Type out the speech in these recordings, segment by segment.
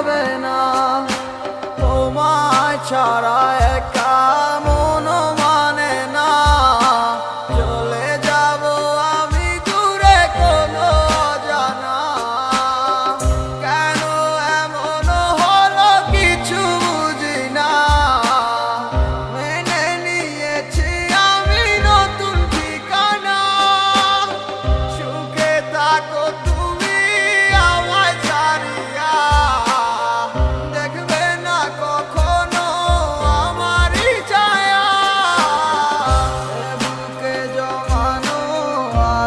যাবে না। তোমায় ছাড়া একা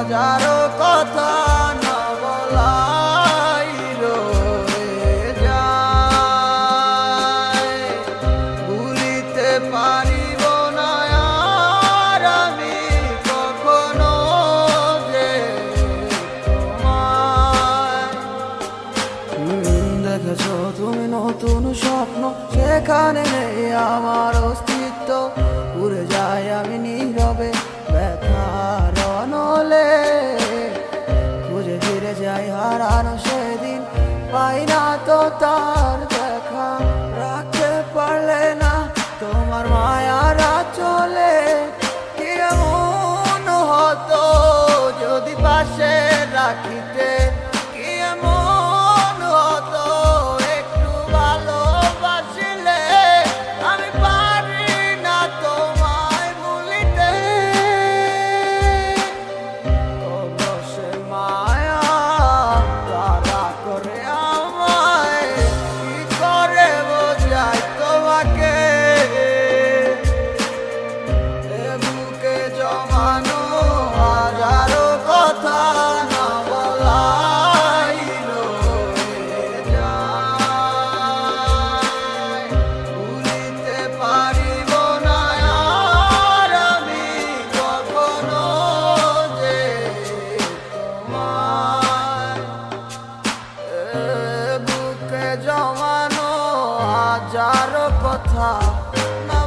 হাজারো কথা না বলাই যায়। ভুলিতে পারিব না আর আমি কখনো যে দেখেছ তুমি নতুন স্বপ্ন, সেখানে নেই আমার অস্তিত্ব। উড়ে যায় আমি নিজে tarde. Allah.